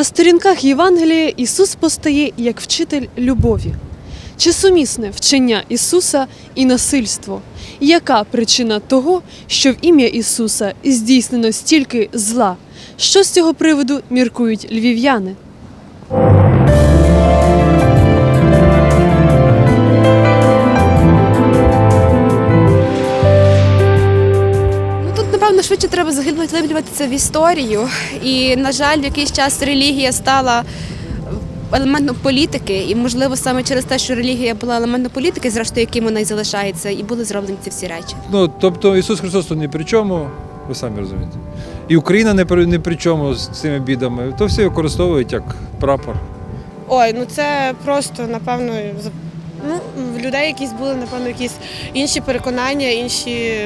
На сторінках Євангелія Ісус постає як вчитель любові. Чи сумісне вчення Ісуса і насильство? Яка причина того, що в ім'я Ісуса здійснено стільки зла? Що з цього приводу міркують львів'яни? Напевно, швидше треба заглиблювати це в історію. І, на жаль, в якийсь час релігія стала елементом політики, і, можливо, саме через те, що релігія була елементом політики, зрештою, яким вона і залишається, і були зроблені ці всі речі. Ну, тобто Ісус Христос тут ні при чому, ви самі розумієте. І Україна не при, ні при чому з цими бідами. То всі використовують як прапор. Ой, ну це просто, напевно, ну, в людей якісь були, напевно, якісь інші переконання, інші.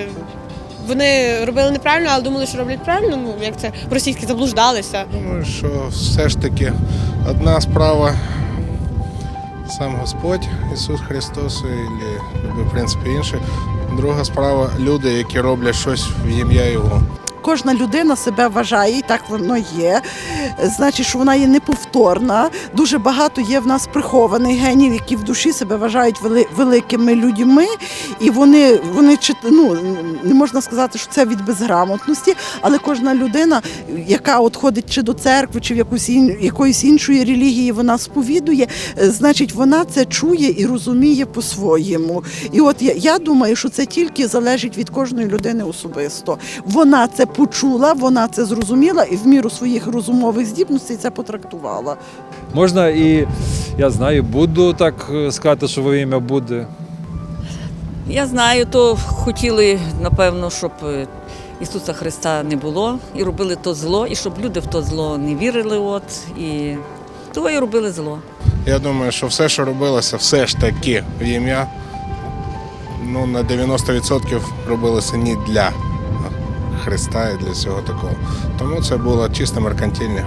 Вони робили неправильно, але думали, що роблять правильно. Ну, як це російські заблуждалися. Думаю, що все ж таки одна справа сам Господь Ісус Христос і в принципі інше. Друга справа люди, які роблять щось в ім'я Його. Кожна людина себе вважає, і так воно є. Значить, що вона є неповторна. Дуже багато є в нас прихованих генів, які в душі себе вважають великими людьми, і вони, вони ну, не можна сказати, що це від безграмотності, але кожна людина, яка от ходить чи до церкви, чи в якусь ін- якоїсь іншої релігії, вона сповідує, значить, вона це чує і розуміє по-своєму. І от я, я думаю, що це тільки залежить від кожної людини особисто. Вона це почула, вона це зрозуміла і в міру своїх розумових здібностей це потрактувала. Можна і, я знаю, Будду так е, сказати, що во ім'я Будди. Я знаю, то хотіли, напевно, щоб е, Ісуса Христа не було і робили то зло, і щоб люди в то зло не вірили. От, і того і робили зло. Я думаю, що все, що робилося, все ж таки в ім'я, ну, на 90% робилося не для Христа і для всього такого. Тому це було чисто меркантильне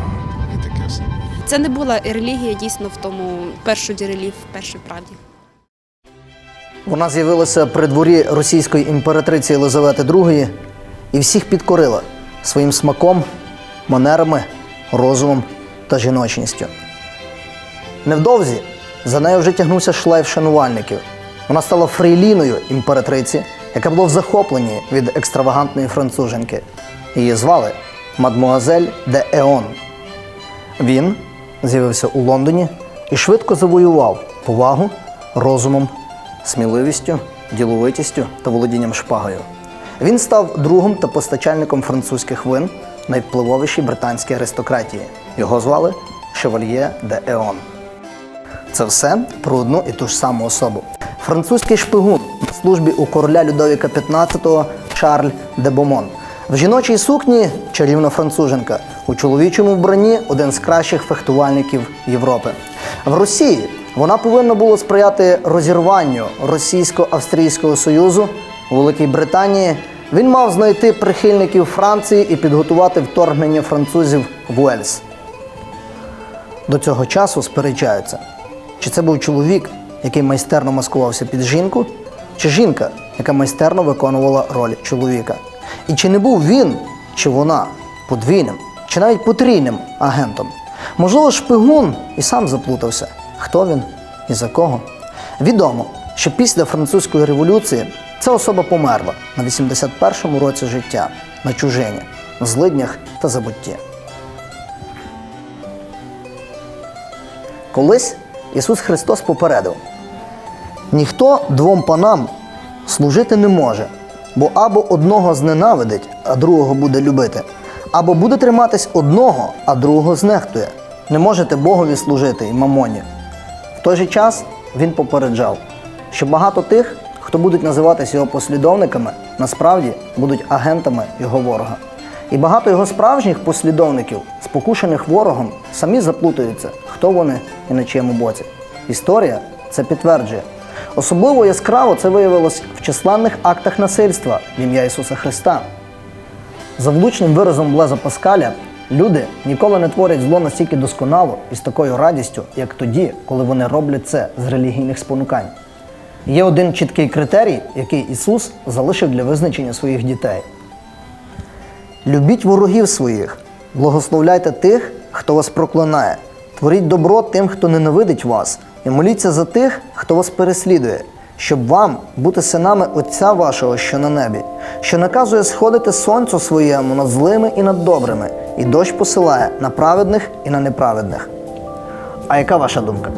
і таке все. Це не була релігія дійсно в тому першу джерелі, в першій правді. Вона з'явилася при дворі російської імператриці Єлизавети II і всіх підкорила своїм смаком, манерами, розумом та жіночністю. Невдовзі за нею вже тягнувся шлейф шанувальників. Вона стала фрейліною імператриці, яка була в захопленні від екстравагантної француженки. Її звали мадмуазель де Еон. Він з'явився у Лондоні і швидко завоював повагу розумом, сміливістю, діловитістю та володінням шпагою. Він став другом та постачальником французьких вин найвпливовішій британській аристократії. Його звали Шевальє де Еон. Це все про одну і ту ж саму особу. Французький шпигун на службі у короля Людовіка XV Шарль де Бомон. В жіночій сукні чарівна француженка, у чоловічому вбранні один з кращих фехтувальників Європи. В Росії вона повинна була сприяти розірванню російсько-австрійського союзу у Великій Британії. Він мав знайти прихильників Франції і підготувати вторгнення французів в Уельс. До цього часу сперечаються, чи це був чоловік, який майстерно маскувався під жінку, чи жінка, яка майстерно виконувала роль чоловіка. І чи не був він, чи вона подвійним, чи навіть потрійним агентом. Можливо, шпигун і сам заплутався, хто він і за кого. Відомо, що після французької революції ця особа померла на 81-му році життя на чужині, злиднях та забутті. Колись Ісус Христос попередив: ніхто двом панам служити не може, бо або одного зненавидить, а другого буде любити, або буде триматись одного, а другого знехтує. Не можете Богові служити і мамоні. В той же час він попереджав, що багато тих, хто будуть називатися його послідовниками, насправді будуть агентами його ворога. І багато його справжніх послідовників, спокушених ворогом, самі заплутаються, хто вони і на чиєму боці. Історія це підтверджує. Особливо яскраво це виявилось в численних актах насильства в ім'я Ісуса Христа. За влучним виразом Блеза Паскаля, люди ніколи не творять зло настільки досконало і з такою радістю, як тоді, коли вони роблять це з релігійних спонукань. Є один чіткий критерій, який Ісус залишив для визначення своїх дітей. Любіть ворогів своїх, Благословляйте тих, хто вас проклинає. Творіть добро тим, хто ненавидить вас, і моліться за тих, хто вас переслідує, щоб вам бути синами Отця вашого, що на небі, що наказує сходити сонцю своєму над злими і над добрими, і дощ посилає на праведних і на неправедних. А яка ваша думка?